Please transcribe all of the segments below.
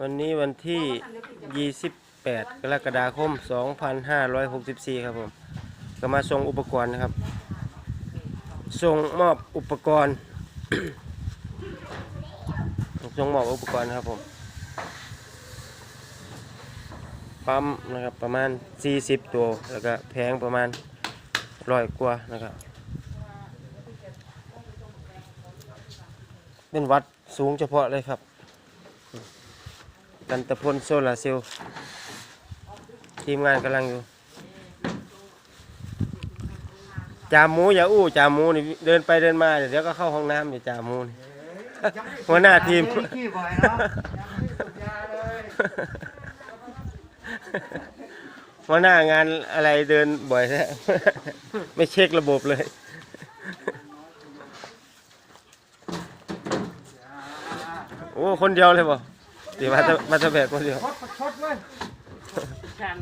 วันนี้วันที่ 28 กรกฎาคม 2564 ครับผม ก็มาส่งอุปกรณ์นะครับ ส่งมอบอุปกรณ์ ส่งมอบอุปกรณ์ครับผม ปั๊มนะครับประมาณ 40 ตัว แล้วก็แพงประมาณร้อยกว่านะครับ เป็นวัดสูงเฉพาะเลยครับ กันตะพลโซลาเซลล์ทีมงานกำลังอยู่จามหมูอย่าอู้จามหมูนี่เดินไปเดินมาเดี๋ยวก็เข้าห้องน้ำอย่าจามหมูนี่หัวหน้าทีม ขี้บ่อยเนาะยังไม่สุดยาเลยหัวหน้างานอะไรเดินบ่อยแท้ ไม่เช็คระบบเลย โอ้ คนเดียวเลยบ่ ตีมาตะมาตะแบกคนเดียวชดชดเว้ยชัน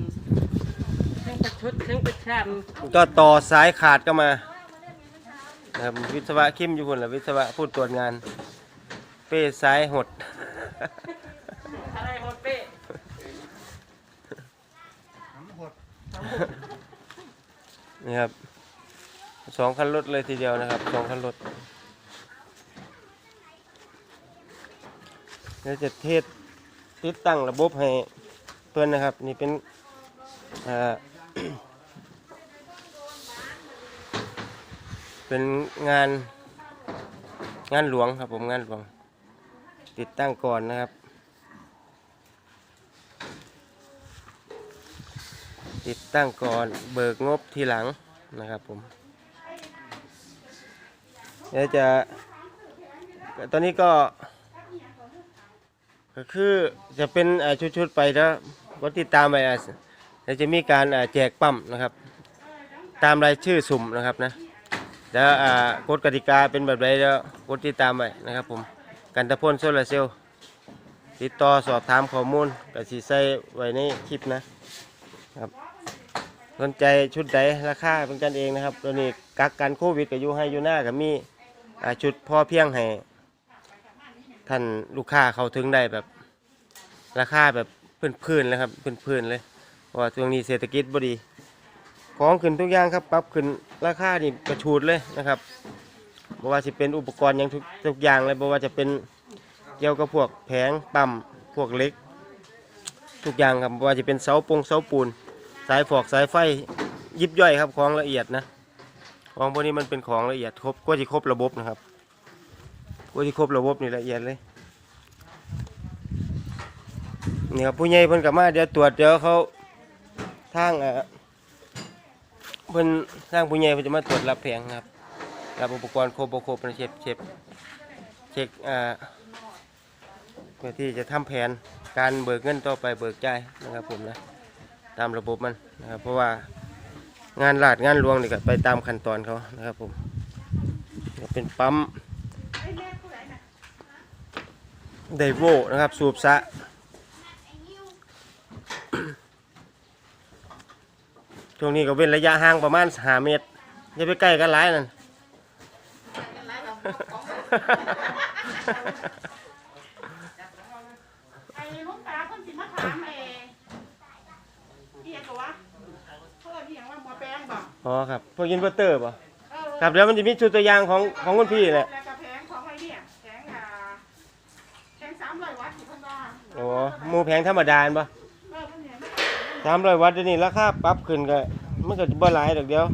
ทั้งประชดทั้งประชันก็ต่อสายขาดก็มานะครับวิศวะคิมอยู่คนละวิศวะพูดตรวจงาน เป้สายหด อะไรโหดเป้น้ำหดนี่ครับสองคันรถเลยทีเดียวนะครับสองคันรถเดี๋ยวจะเทศ ติดตั้งระบบให้เพื่อนนะครับ นี่เป็นเป็นงานงานหลวงครับผมงานหลวง ติดตั้งก่อนนะครับ ติดตั้งก่อนเบิกงบทีหลังนะครับผมเดี๋ยวจะตอนนี้ก็ ก็คือจะเป็นชุดๆไปแล้วก็ติดตามไปเดี๋ยวจะมีการแจกปั๊มนะครับ ตามรายชื่อสุ่มนะครับนะแล้วกฎกติกาเป็นแบบไรแล้วกดติดตามไปนะครับผมกันตะพ่นโซลาร์เซลล์ติดต่อสอบถามข้อมูลกับสีใส่ไว้ในคลิปนะครับสนใจชุดใดราคาเป็นกันเองนะครับตัวนี้กักกันโควิดกับยูให้ยูหน้ากับมี่ชุดพ่อเพียงให้ ท่านลูกค้าเขาถึงได้แบบราคาแบบพื้นๆเลยครับพื้นๆเลยเพราะว่าช่วงนี้เศรษฐกิจบ่ดี ของขึ้นทุกอย่างครับปรับขึ้นราคานี่กระชูดเลยนะครับบ่ว่าจะเป็นอุปกรณ์ยังทุกทุกอย่างเลยบ่ว่าจะเป็นเกี่ยวกับพวกแผงปั๊มพวกเหล็ก ทุกอย่างครับบ่ว่าจะเป็นเสาปงเสาปูน สายฟอกสายไฟยิบย่อยครับของละเอียดนะของพวกนี้มันเป็นของละเอียดครบก็จะครบระบบนะครับ ก็จะครบระบบนี่ละเอียดเลยนี่ครับผู้ใหญ่เพิ่นกลับมาเดี๋ยวตรวจเดี๋ยวเขาทางอ่อเพิ่นทางผู้ใหญ่เพิ่นจะมาตรวจรับแผงครับรับอุปกรณ์ครบบ่ครบนะเช็คเช็คเช็คอ่าเพื่อที่จะทำแผนการเบิกเงินต่อไปเบิกจ่ายนะครับผมนะตามระบบมันนะครับเพราะว่างานลาดงานลวงนี่ก็ไปตามขั้นตอนเขานะครับผมเป็นปั๊ม ไดโวนะครับ สูบสะช่วงนี้ก็เว้นระยะห่างประมาณ5เมตรอย่าไปใกล้กันหลายนั่นไอ้ลูกตาคนสิมาถามไอ้เอียกว่าเพื่อนที่อย่างว่าหมอแป้งบอกอ๋อครับพวกอินเวอร์เตอร์ป่ะเออครับเดี๋ยวมันจะมีชุดตัวอย่างของของคุณพี่แหละ โอ้หมูแพงธรรมดาป่ะเออเห็นสามร้อยวัตต์เดี๋ยวนี้ราคาปรับขึ้นก็มันก็บ่หลายดอกเดียว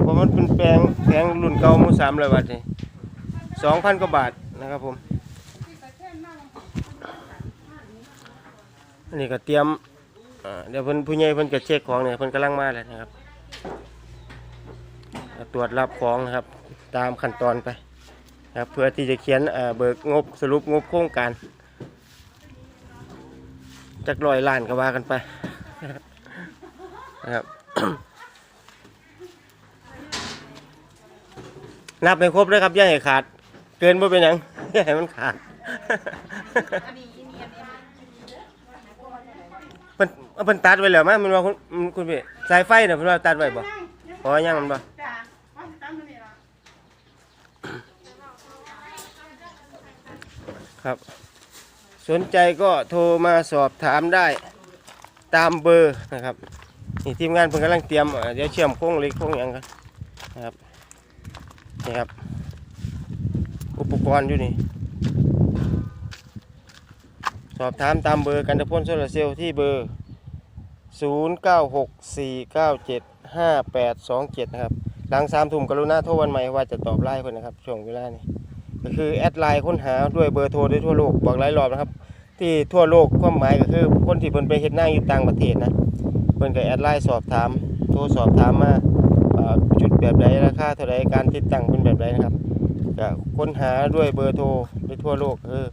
เพราะมันเป็นแปลงแพงรุ่นเก่าหมูสามร้อยวัตต์นี่สองพันกว่าบาทนะครับผมอันนี้ก็เตรียมเดี๋ยวเพิ่นผู้ใหญ่เพิ่นก็เช็คของเนี่ยเพิ่นกำลังมาแล้วนะครับตรวจรับของนะครับตามขั้นตอนไปนะครับเพื่อที่จะเขียนเบิกงบสรุปงบโครงการ จักร้อยล้านก็ว่ากันไปนะครับนับให้ครบเลยครับย่าให้ขาด เกินบ่เป็นยังย่าให้มันขาดเพิ่นเอาเพิ่นตัดไว้แล้วมั้ยมันว่าคุณคุณพี่สายไฟน่ะเพิ่นว่าตัดไว้บ่พอยังมันบ่จ้าตมมานี่ครับ สนใจก็โทรมาสอบถามได้ตามเบอร์นะครับนี่ทีมงานเพิ่งกำลังเตรียมเอ่อเดี๋ยวเชื่อมโค้งเหล็กโค้งหยังกันนะครับนี่ครับ อุปกรณ์อยู่นี่ สอบถามตามเบอร์กันตะพ่นโซลาร์เซลล์ที่เบอร์ 0964975827 นะครับ หลังสามทุ่มกรุณาโทรวันใหม่ว่าจะตอบไลน์คนนะครับ ช่วงเวลานี้ ก็คือแอดไลน์ค้นหาด้วยเบอร์โทรด้วยทั่วโลกบอกหลายรอบนะครับ ที่ทั่วโลกความหมายก็คือคนที่เพิ่นไปเฮ็ดหน้าอยู่ต่างประเทศนะเพิ่นก็แอดไลน์สอบถาม โทรสอบถามมาจุดแบบใดราคาเท่าใดการติดตั้งเป็นแบบใดนะครับก็ค้นหาด้วยเบอร์โทรไปทั่วโลกคือ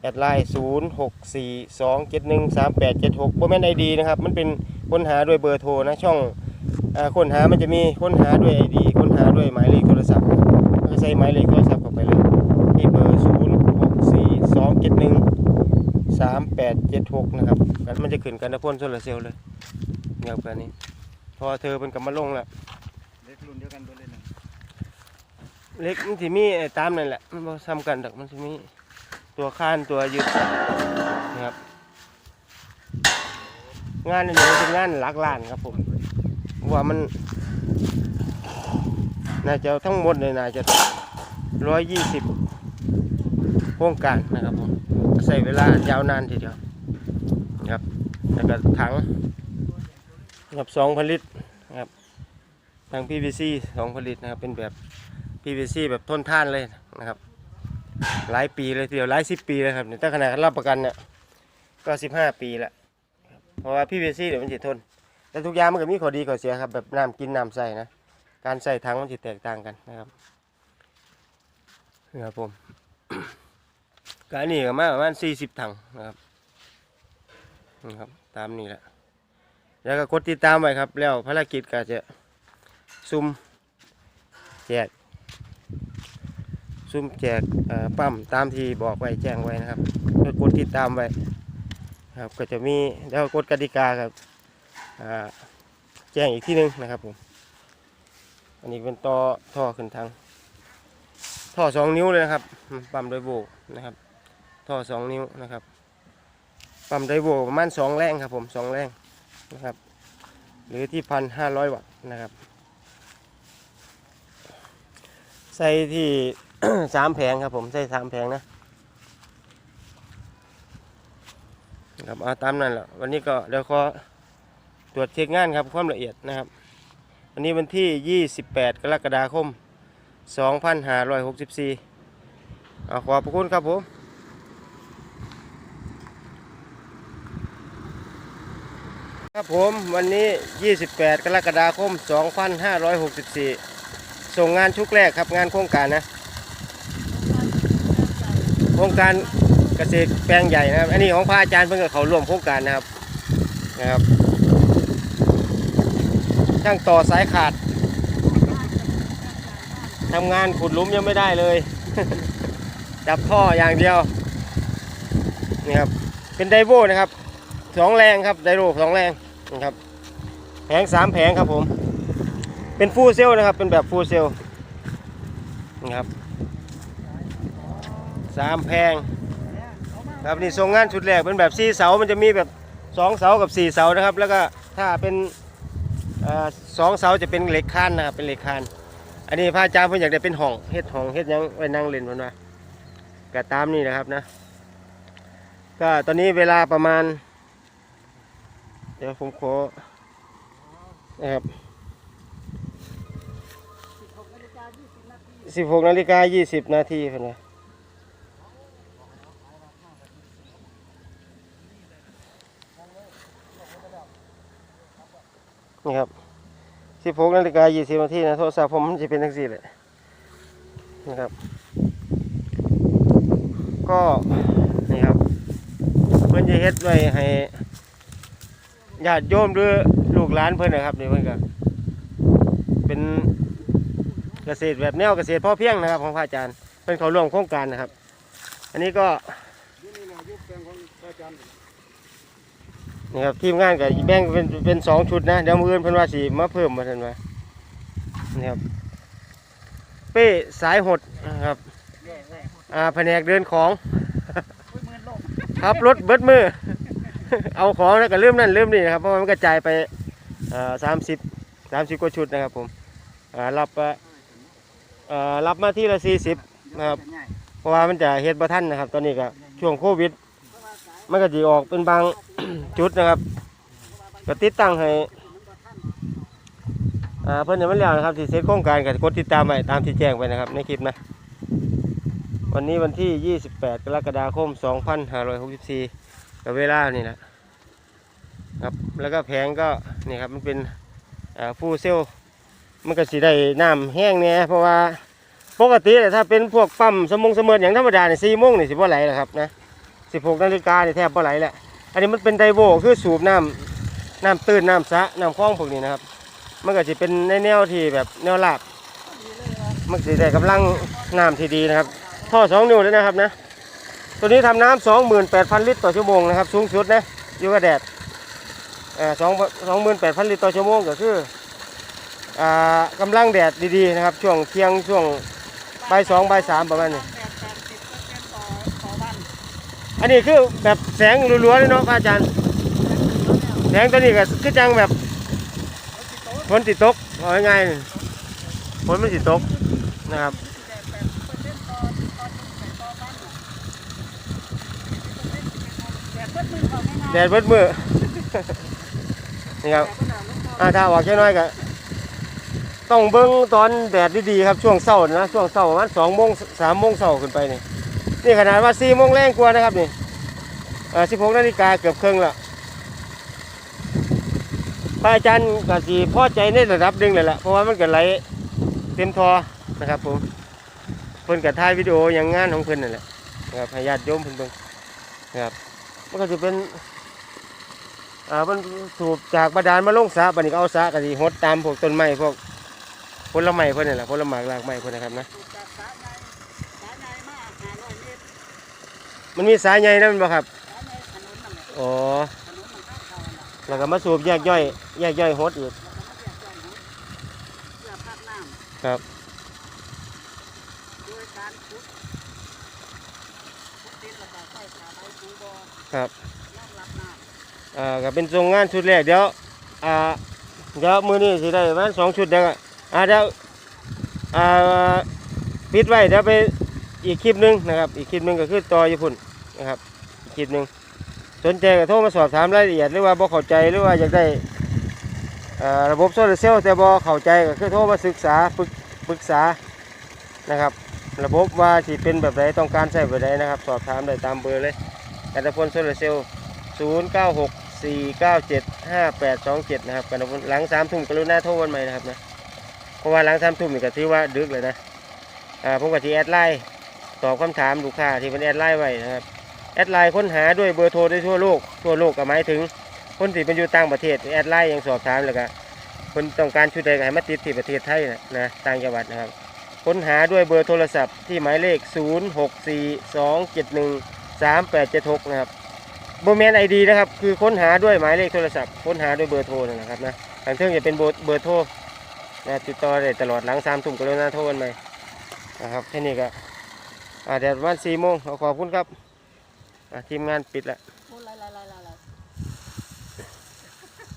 แอดไลน์0 6 4 2 7 1 3 8 7 6บ่แม่นไอดีนะครับ มันเป็นค้นหาด้วยเบอร์โทรนะช่องอค้นหามันจะมีค้นหาด้วยไอดีค้นหาด้วยหมายเลขโทรศัพท์ก็ใส่หมายเลขโทรศัพท์เบอร์ 0 6 4 2 7 1 3 8 7 6นะครับกันมันจะขึ้นกันนะพ่นโซลาร์เซลล์เลยเงียบกันนี้ พอเธอเป็นกำมาลงแล้วเล็กรุ่นเดียวกันเบอร์เลยหนึ่งเล็กมันสิมีไอ้ตามนั่นแหละมันบ่ซ้ำกันดอกมันสิมีตัวข้านตัวยึดนะครับ งานอันนี้มันเป็นงานหลักล้านครับผมว่ามันน่าจะทั้งหมดเลยน่าจะร้อยยี่สิบโครงการนะครับผม ใส่เวลายาวนานทีเดียวครับแล้วก็ถังกับสองผลิตนะครับทาง PVC สองผลิตนะครับเป็นแบบ PVC แบบทนทานเลยนะครับ หลายปีเลยทีเดียวหลายสิบปีเลยครับเนี่ยถ้าขนาดรับประกันเนี่ยก็สิบห้าปีละเพราะว่า PVC เดี๋ยวมันจะทนแต่ทุกอย่างมันก็มีข้อดีข้อเสียครับแบบน้ำกินน้ำใส่นะการใส่ถังมันจะแตกต่างกันนะครับนี่ครับผม การนี่ก็มาประมาณสี่สิบถังนะครับนี่ครับ ตามนี้แหละ แล้วก็กดติดตามไว้ครับ แล้วภารกิจก็จะซุ่มแจกซุ่มแจกปั๊มตามที่บอกไว้แจ้งไว้นะครับก็กดติดตามไว้ครับก็จะมีแล้วกดกติกาครับแจ้งอีกที่นึงนะครับผมอันนี้เป็นต่อท่อขึ้นทางท่อสองนิ้วเลยนะครับปั๊มโดยโบกนะครับ ท่อสองนิ้วนะครับปั๊มโดโบกประมาณสองแรงครับผมสองแรงนะครับหรือที่พันห้าร้อยวัตต์นะครับ ใส่ที่สามแผงครับผมใส่สามแผงนะครับเอาตามนั้นแหละวันนี้ก็เดี๋ยวขอตรวจเช็คงานครับความละเอียดนะครับ วันนี้วันที่ 28 กรกฎาคม 2564เอาขอบพระคุณครับผม ครับผมวันนี้ 28 กรกฎาคม 2564 ส่งงานชุกแรกครับงานโครงการนะ โครงการเกษตรแปลงใหญ่นะครับ อันนี้ของพระอาจารย์เพิ่งกับเขาร่วมโครงการนะครับนะครับช่างต่อสายขาดทำงานขุดลุมยังไม่ได้เลยจับท่ออย่างเดียวนี่ครับเป็นไดโวนะครับสองแรงครับไดโวสองแรง นะครับแผงสามแผงครับผม เป็นฟูลเซลนะครับ เป็นแบบฟูลเซลนะครับสามแพงครับนี่ส่งงานชุดแรกเป็นแบบสี่เสา มันจะมีแบบสองเสากับสี่เสานะครับ แล้วก็ถ้าเป็นสองเสาจะเป็นเหล็กคานนะครับเป็นเหล็กคาน อันนี้พระอาจารย์เพิ่นอยากได้เป็นห้องเฮ็ดห้องเฮ็ดยังไว้นั่งเล่นเพิ่นว่าก็ตามนี่นะครับนะ ก็ตอนนี้เวลาประมาณ ดี๋ยวผมขอนะครับสิบหกนาฬิกายี่สิบนาทีเพิ่นว่านี่ครับสิบหกนาฬิกายี่สิบนาทีนะโทรศัพท์ผมมันจะเป็นทั้งสี่เลยนะครับ ก็นี่ครับเพิ่อนจะเฮ็ดไว้ให้ ญาติโยมหรือลูกหลานเพิ่อนนะครับนี่เพิ่อนก็เป็นเกษตรแบบแนวเกษตรพ่อเพียงนะครับ ของพระอาจารย์เป็นเขาร่วมโครงการนะครับ อันนี้ก็นี่ครับทีมงานกับแบ่งเป็นเป็นสองชุดนะเดี๋ยวมืออื่นเพิ่นว่าสีมาเพิ่มมาทันว่านี่ครับเป้สายหดนะครับอ่าแผนกเดินของอุ้ยหมื่นโลขับรถเบิดมือ เอาของแล้วก็เริ่มนั่นเริ่มนี่นะครับเพราะว่ามันกระจายไปสามสิบสามสิบกว่าชุดนะครับผมรับรับมาที่ละสี่สิบนะครับเพราะว่ามันจะเฮ็ดบ่ทันนะครับ ตอนนี้ก็ช่วงโควิด มันก็จะออกเป็นบางจุดนะครับก็ติดตั้งให้เพิ่อนจะไม่แล้วนะครับที่เซตโครงการก็กดติดตามไว้ตามที่แจ้งไปนะครับในคลิปนะวันนี้วันที่ 28 กรกฎาคม 2564กับเวลานี่นะ ครับ แล้วก็แผงก็นี่ครับมันเป็นฟูเซลมันก็สิได้น้ำแห้งเนี่ยเพราะว่าปกติถ้าเป็นพวกปั๊มสมงเสมออย่างธรรมดาเนี่ยสี่โมงนี่สิบ่ไหลหรอกครับนะ16นาฬิกาเนี่ยแทบบ่ไหลแหละอันนี้มันเป็นไดโวคือสูบน้ำน้ำตื้นน้ำสะน้ำคลองพวกนี้นะครับ มันก็จะเป็นในแนวที่แบบแนวลาบมันสิได้กำลังน้ำที่ดีนะครับ ท่อสองนิ้วเลยนะครับนะตัวนี้ทำน้ำสองหมื่นแปดพันลิตรต่อชั่วโมงนะครับ สูงสุดนะอยู่กับแดด สองสองหมื่นแปดพันลิตรต่อชั่วโมงก็คืออ่ากำลังแดดดีๆนะครับช่วงเที่ยงช่วงบ่ายสองบ่ายสามประมาณนี้อันนี้คือแบบแสงรัวๆเลยเนาะพระอาจารย์ แสงตัวนี้ก็คือจังแบบฝนติดตกเอาง่ายๆนี่ฝนมันติดตกนะครับแดดม่นานแดดเบิดมือ นี่ครับอาถ้าออกแค่น้อยก็ต้องเบิ้งตอนแดดดีๆครับช่วงเช้านะช่วงเช้าประมาณสองโมงสามโมงเช้าขึ้นไปนี่นี่ขนาดว่าสี่โมงแรงกว่านะครับนี่อ่าสิบหกนาฬิกาเกือบครึ่งละพระอาจารย์ก็สีพอใจในระดับหนึ่งเลยแหละเพราะว่ามันเก็ไหลเต็มทอนะครับผมเพิ่นกับถ่ายวิดีโออย่างงานของเพิ่นนั่นแหละนะครับให้ญาติโยมเพิ่นเบิ่งนะครับมันก็จะเป็น อ่ามันสูบจากบาดาลมาลงสระบัดนี้ก็เอาสระก็สิหดตามพวกต้นไม้พวกผลไม้เพิ่นนี่แหละผลไม้รากไม้เพิ่นนะครับนะจากสาใหญ่สาใหญ่มาห้าร้อยเมตรมันมีสายใหญ่นั่นบ่ครับสาใหญ่ถนนนั่นแหละอ๋อถนนมันข้างเขาน่ะแล้วก็มาสูบแยกย่อยแยกย่อยหดอีกแล้วก็มาเรียกจ้างเขาเพื่อพักน้ครับโดยการขุดขุดดินแล้วก็ใส่ขาใบปูบอครับ อ่าก็เป็นโรงงานชุดแรกเดี๋ยวอ่าเดี๋ยวมือนี้สิได้ประมาณสองชุดเดี๋ยวก็อ่าเดี๋ยวอ่าปิดไว้เดี๋ยวไปอีกคลิปหนึงนะครับ อีกคลิปหนึงก็คือต่อญี่ปุ่นนะครับอีกคลิปหนึงสนใจก็โทรมาสอบถามรายละเอียดหรือว่าบ่เข้าใจหรือว่าอยากได้อ่อระบบโซลาร์เซลล์แต่บ่เข้าใจก็คือโทรมาศึกษาปรึกปรึกษานะครับ ระบบว่าสิเป็นแบบใดต้องการใช้แบบใดนะครับ สอบถามได้ตามเบอร์เลยกันตะพลโซลาร์เซลล์096 497 5827นะครับกันตะพลหลัง3ทุ่มกรุณาโทรวันใหม่นะครับนะเพราะว่าหลัง3ทุ่มนี่ก็ถือว่าดึกเลยนะอ่าผมก็สิแอดไลน์ตอบคำถามลูกค้าที่เป็นแอดไลน์ไว้นะครับแอดไลน์ค้นหาด้วยเบอร์โทรได้ทั่วโลกทั่วโลกก็หมายถึงคนที่เป็นอยู่ต่างประเทศแอดไลน์ยังสอบถามเลยครับคนต้องการชุดใดก็ให้มาติดที่ประเทศไทยนะนะต่างจังหวัดนะครับค้นหาด้วยเบอร์โทรศัพท์ที่หมายเลข 0 6 4 2 7 1 3 8 7 6 นะครับ โบแมนไอดีนะครับ คือค้นหาด้วยหมายเลขโทรศัพท์ ค้นหาด้วยเบอร์โทรนะครับนะทางเชื่องจะเป็นเบอร์เบอร์โทรนะติดต่อได้ตลอดหลังสามทุ่มกรุณาโทรกันไหมนะครับแค่นี้ก็อาเดี๋ยวประมาณสี่โมงขอขอบคุณครับทีมงานปิดละ